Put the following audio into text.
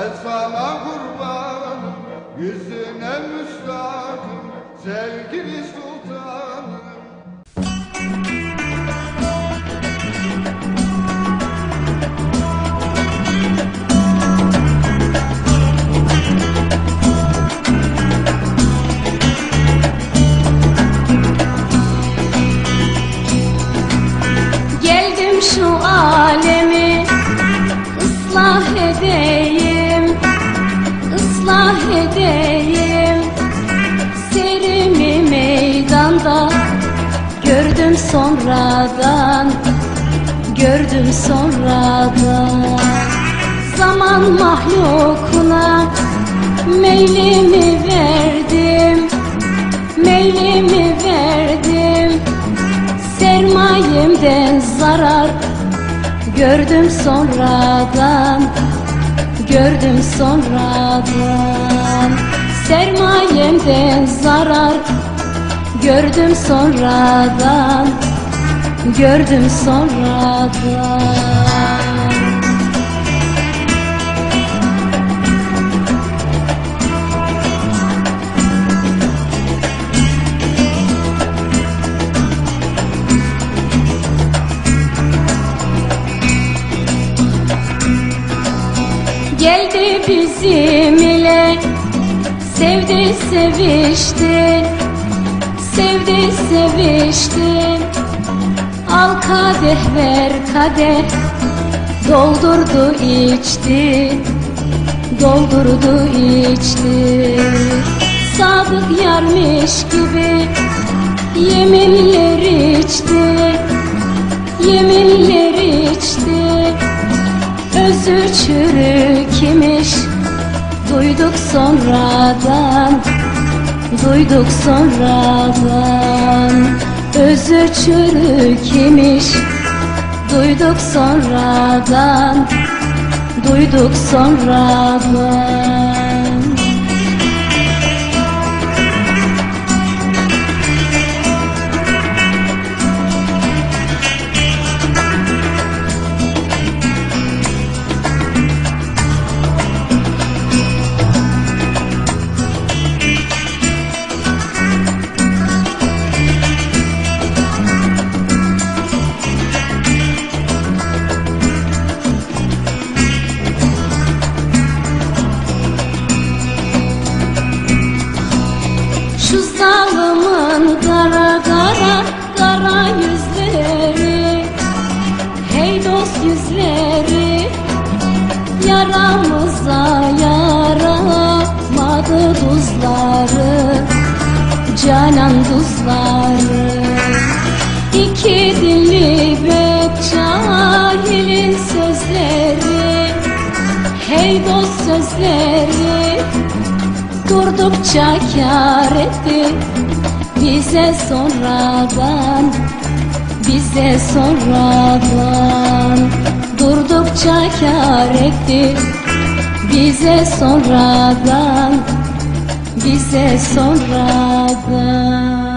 Ben sana kurbanım Yüzüne müstakım Sevgili sultanım. Sonradan gördüm sonradan. Zaman mahlukuna meylimi verdim meylimi verdim. Sermayemden zarar gördüm sonradan Gördüm sonradan. Sermayemden zarar gördüm sonradan Gördüm sonradan Geldi bizim ile Sevdi sevişti Sevdi sevişti Al kadeh ver kadeh. Doldurdu içti Doldurdu içti. Sadık yarmış gibi Yeminler içti Yeminler içti. Özü çürük imiş Duyduk sonradan Duyduk sonradan Özü çürük imiş Duyduk sonradan Duyduk sonradan Şu zalimin kara kara kara yüzleri. Hey dost yüzleri Yaramıza yaramadı tuzları Canan tuzları İki dilli bek cahilin sözleri. Hey dost sözleri Durdukça kar etti. Bize sonradan bize sonradan durdukça kar etti. Bize sonradan bize sonradan